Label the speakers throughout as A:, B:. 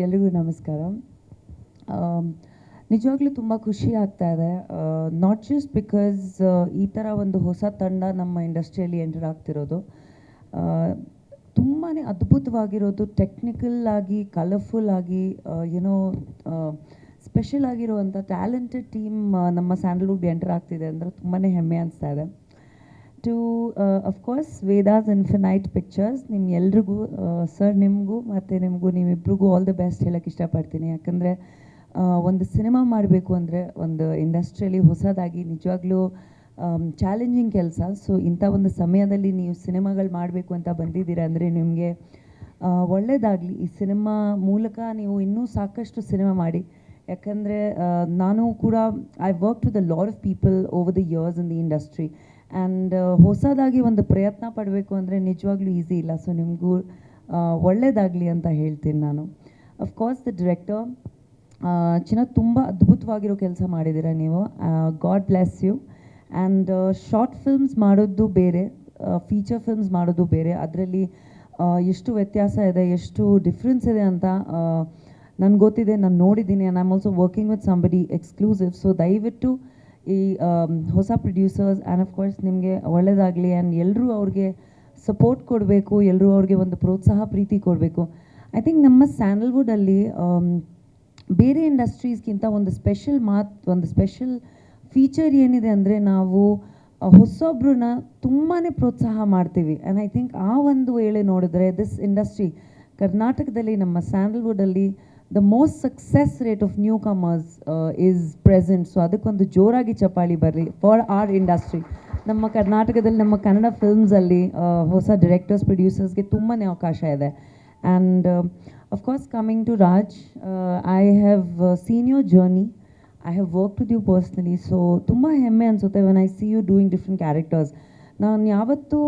A: ಎಲ್ರಿಗೂ ನಮಸ್ಕಾರ. ನಿಜವಾಗ್ಲೂ ತುಂಬ ಖುಷಿ ಆಗ್ತಾ ಇದೆ. ನಾಟ್ ಜಸ್ಟ್ ಬಿಕಾಸ್ ಈ ಥರ ಒಂದು ಹೊಸ ತಂಡ ನಮ್ಮ ಇಂಡಸ್ಟ್ರಿಯಲ್ಲಿ ಎಂಟರ್ ಆಗ್ತಿರೋದು ತುಂಬಾ ಅದ್ಭುತವಾಗಿರೋದು ಟೆಕ್ನಿಕಲ್ ಆಗಿ ಕಲರ್ಫುಲ್ ಆಗಿ ಏನೋ ಸ್ಪೆಷಲ್ ಆಗಿರುವಂಥ ಟ್ಯಾಲೆಂಟೆಡ್ ಟೀಮ್ ನಮ್ಮ ಸ್ಯಾಂಡಲ್ವುಡ್ ಎಂಟರ್ ಆಗ್ತಿದೆ ಅಂದರೆ ತುಂಬಾ ಹೆಮ್ಮೆ ಅನಿಸ್ತಾ ಇದೆ. To of course Vedas Infinite Pictures ನಿಮ್ಮ ಎಲ್ರಿಗೂ ಸರ್ ನಿಮಗೂ, ಮತ್ತು ನಿಮಗೂ, ನಿಮ್ಮಿಬ್ರಿಗೂ ಆಲ್ ದ ಬೆಸ್ಟ್ ಹೇಳಕ್ಕೆ ಇಷ್ಟಪಡ್ತೀನಿ. ಯಾಕಂದರೆ ಒಂದು ಸಿನಿಮಾ ಮಾಡಬೇಕು ಅಂದರೆ ಒಂದು ಇಂಡಸ್ಟ್ರಿಯಲ್ಲಿ ಹೊಸದಾಗಿ ನಿಜವಾಗ್ಲೂ ಚಾಲೆಂಜಿಂಗ್ ಕೆಲಸ. ಸೊ ಇಂಥ ಒಂದು ಸಮಯದಲ್ಲಿ ನೀವು ಸಿನಿಮಾಗಳು ಮಾಡಬೇಕು ಅಂತ ಬಂದಿದ್ದೀರ ಅಂದರೆ ನಿಮಗೆ ಒಳ್ಳೆಯದಾಗಲಿ ಈ ಸಿನಿಮಾ ಮೂಲಕ ನೀವು ಇನ್ನೂ ಸಾಕಷ್ಟು ಸಿನಿಮಾ ಮಾಡಿ. ಯಾಕಂದರೆ ನಾನು ಕೂಡ I work to the lot of people over the years in the industry and ಹೊಸದಾಗಿ ಒಂದು ಪ್ರಯತ್ನ ಪಡಬೇಕು ಅಂದರೆ ನಿಜವಾಗ್ಲೂ ಈಸಿ ಇಲ್ಲ. ಸೊ ನಿಮಗೂ ಒಳ್ಳೆಯದಾಗಲಿ ಅಂತ ಹೇಳ್ತೀನಿ ನಾನು. ಅಫ್ಕೋರ್ಸ್ ದ ಡಿರೆಕ್ಟರ್ ಚಿನ್ನ ತುಂಬ ಅದ್ಭುತವಾಗಿರೋ ಕೆಲಸ ಮಾಡಿದ್ದೀರ ನೀವು. God bless you and short films ಮಾಡೋದು ಬೇರೆ ಫೀಚರ್ ಫಿಲ್ಮ್ಸ್ ಮಾಡೋದು ಬೇರೆ. ಅದರಲ್ಲಿ ಎಷ್ಟು ವ್ಯತ್ಯಾಸ ಇದೆ, ಎಷ್ಟು ಡಿಫ್ರೆನ್ಸ್ ಇದೆ ಅಂತ ನನಗೆ ಗೊತ್ತಿದೆ. ನಾನು ನೋಡಿದ್ದೀನಿ and I'm also working with somebody exclusive so ದಯವಿಟ್ಟು ಈ ಹೊಸ ಪ್ರೊಡ್ಯೂಸರ್ಸ್ ಆ್ಯಂಡ್ ಆಫ್ ಕೋರ್ಸ್ ನಿಮಗೆ ಒಳ್ಳೆಯದಾಗಲಿ ಆ್ಯಂಡ್ ಎಲ್ಲರೂ ಅವ್ರಿಗೆ ಸಪೋರ್ಟ್ ಕೊಡಬೇಕು ಎಲ್ಲರೂ ಅವ್ರಿಗೆ ಒಂದು ಪ್ರೋತ್ಸಾಹ ಪ್ರೀತಿ ಕೊಡಬೇಕು. ಐ ಥಿಂಕ್ ನಮ್ಮ ಸ್ಯಾಂಡಲ್ವುಡಲ್ಲಿ ಬೇರೆ ಇಂಡಸ್ಟ್ರೀಸ್ಗಿಂತ ಒಂದು ಸ್ಪೆಷಲ್ ಮಾತು, ಒಂದು ಸ್ಪೆಷಲ್ ಫೀಚರ್ ಏನಿದೆ ಅಂದರೆ ನಾವು ಹೊಸೊಬ್ರನ್ನ ತುಂಬಾ ಪ್ರೋತ್ಸಾಹ ಮಾಡ್ತೀವಿ. ಆ್ಯಂಡ್ ಐ ಥಿಂಕ್ ಆ ಒಂದು ವೇಳೆ ನೋಡಿದ್ರೆ ದಿಸ್ ಇಂಡಸ್ಟ್ರಿ ಕರ್ನಾಟಕದಲ್ಲಿ ನಮ್ಮ ಸ್ಯಾಂಡಲ್ವುಡಲ್ಲಿ the most success rate of newcomers is present so ಅದಕ್ಕೊಂದು ಜೋರಾಗಿ ಚಪ್ಪಾಳಿ ಬರಲಿ ಫಾರ್ ಆರ್ ಇಂಡಸ್ಟ್ರಿ ನಮ್ಮ ಕರ್ನಾಟಕದಲ್ಲಿ, ನಮ್ಮ ಕನ್ನಡ ಫಿಲ್ಮ್ಸಲ್ಲಿ ಹೊಸ ಡೈರೆಕ್ಟರ್ಸ್ ಪ್ರೊಡ್ಯೂಸರ್ಸ್ಗೆ ತುಂಬಾ ಅವಕಾಶ ಇದೆ. And of course coming to Raj I have seen your journey I have work with you personally so ತುಂಬ ಹೆಮ್ಮೆ ಅನಿಸುತ್ತೆ when I see you doing different characters ನಾನು ಯಾವತ್ತೂ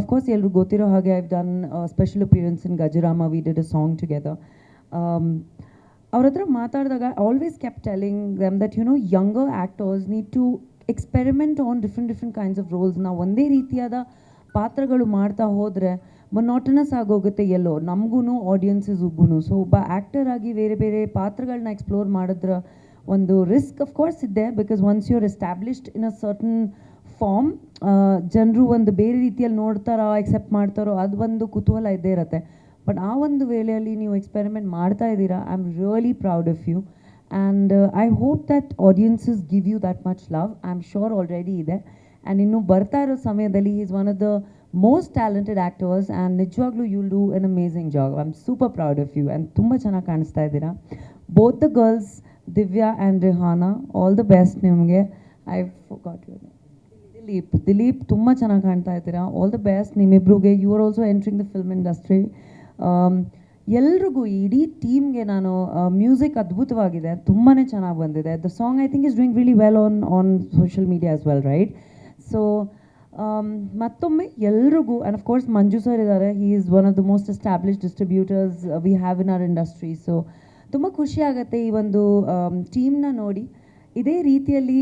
A: ಅಫ್ಕೋರ್ಸ್ ಎಲ್ಲರೂ ಗೊತ್ತಿರೋ ಹಾಗೆ I've done special appearance in Gajarama we did a song together ಅವ್ರ ಹತ್ರ ಮಾತಾಡಿದಾಗ always keep telling them that you know younger actors need to experiment on different different kinds of roles ನಾವು ಒಂದೇ ರೀತಿಯಾದ ಪಾತ್ರಗಳು ಮಾಡ್ತಾ ಹೋದರೆ ಮೊನಾಟನಸ್ ಆಗೋಗುತ್ತೆ ಎಲ್ಲೋ. ನಮಗೂ ಆಡಿಯನ್ಸಸ್ಗೂ ಸೊ ಒಬ್ಬ ಆ್ಯಕ್ಟರ್ ಆಗಿ ಬೇರೆ ಬೇರೆ ಪಾತ್ರಗಳನ್ನ ಎಕ್ಸ್ಪ್ಲೋರ್ ಮಾಡಿದ್ರ ಒಂದು ರಿಸ್ಕ್ ಆಫ್ ಕೋರ್ಸ್ ಇದೆ because once you're established in a certain form ಜನರು ಒಂದು ಬೇರೆ ರೀತಿಯಲ್ಲಿ ನೋಡ್ತಾರೋ ಎಕ್ಸೆಪ್ಟ್ ಮಾಡ್ತಾರೋ, ಅದು ಒಂದು ಕುತೂಹಲ ಇದ್ದೇ ಇರುತ್ತೆ. ಬಟ್ ಆ ಒಂದು ವೇಳೆಯಲ್ಲಿ ನೀವು ಎಕ್ಸ್ಪೆರಿಮೆಂಟ್ ಮಾಡ್ತಾ ಇದ್ದೀರಾ I am really proud of you and I hope that audiences give you that much love I am sure already ಇದೆ. ಆ್ಯಂಡ್ ಇನ್ನು ಬರ್ತಾ ಇರೋ ಸಮಯದಲ್ಲಿ is one of the most talented actors and ನಿಜವಾಗ್ಲೂ you do an amazing job I am super proud of you and ತುಂಬ ಚೆನ್ನಾಗಿ ಕಾಣಿಸ್ತಾ ಇದ್ದೀರಾ. Both the girls Divya and Rihana all the best ನಿಮಗೆ. I got you Dileep Dileep ತುಂಬ ಚೆನ್ನಾಗಿ ಕಾಣ್ತಾ ಇದ್ದೀರಾ. All the best ನಿಮ್ಮಿಬ್ರಿಗೆ. You are also entering the film industry ಎಲ್ರಿಗೂ ಇಡೀ ಟೀಮ್ಗೆ ನಾನು ಮ್ಯೂಸಿಕ್ ಅದ್ಭುತವಾಗಿದೆ. ತುಂಬಾ ಚೆನ್ನಾಗಿ ಬಂದಿದೆ. The song I think is doing really well on on social media as well right so ಮತ್ತೊಮ್ಮೆ ಎಲ್ರಿಗೂ and of course Manju sir ಇದ್ದಾರೆ. He is one of the most establish distributors we have in our industry so ತುಂಬ ಖುಷಿ ಆಗುತ್ತೆ ಈ ಒಂದು ಟೀಮ್ನ ನೋಡಿ. ಇದೇ ರೀತಿಯಲ್ಲಿ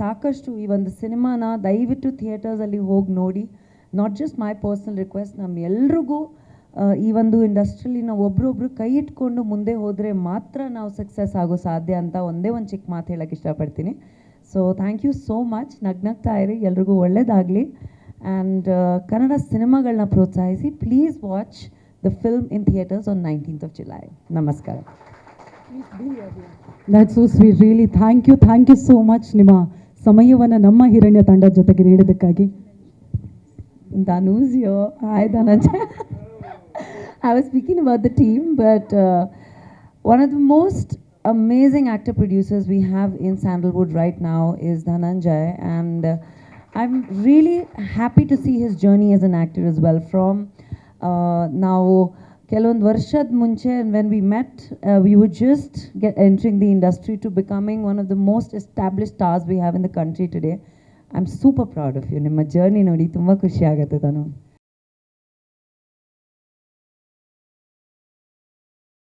A: ಸಾಕಷ್ಟು ಈ ಒಂದು ಸಿನಿಮಾನ ದಯವಿಟ್ಟು ಥಿಯೇಟರ್ಸಲ್ಲಿ ಹೋಗಿ ನೋಡಿ. Not just my personal request ನಮ್ಮ ಎಲ್ರಿಗೂ ಈ ಒಂದು ಇಂಡಸ್ಟ್ರಿಲಿ ನಾವು ಒಬ್ರೊಬ್ರು ಕೈ ಇಟ್ಕೊಂಡು ಮುಂದೆ ಹೋದರೆ ಮಾತ್ರ ನಾವು ಸಕ್ಸಸ್ ಆಗೋ ಸಾಧ್ಯ ಅಂತ ಒಂದೇ ಒಂದು ಚಿಕ್ಕ ಮಾತು ಹೇಳಕ್ಕೆ ಇಷ್ಟಪಡ್ತೀನಿ. So thank you so much ನಗ್ನಗ್ತಾ ಇರಿ. ಎಲ್ರಿಗೂ ಒಳ್ಳೆಯದಾಗಲಿ ಆ್ಯಂಡ್ ಕನ್ನಡ ಸಿನಿಮಾಗಳನ್ನ ಪ್ರೋತ್ಸಾಹಿಸಿ please watch the film in theatres on nineteenth of July ನಮಸ್ಕಾರ.
B: That so sweet really thank you thank you so much ನಿಮ್ಮ ಸಮಯವನ್ನು ನಮ್ಮ ಹಿರಣ್ಯ ತಂಡದ ಜೊತೆಗೆ ನೀಡಿದ್ದಕ್ಕಾಗಿ.
A: Danu's ಆಯ್ತಾ ನಂಜ. I was speaking about the team, but uh, one of the most amazing actor producers we have in Sandalwood right now is Dhananjay, and uh, I'm really happy to see his journey as an actor as well. From uh, now, ಕೆಲವೊಂದು ವರ್ಷದ ಮುಂಚೆ when we met we would just get entering the industry to becoming one of the most establish stars we have in the country today I am super proud of you ನಿಮ್ಮ journey ನೋಡಿ ತುಂಬ ಖುಷಿ ಆಗುತ್ತೆ ತಾನು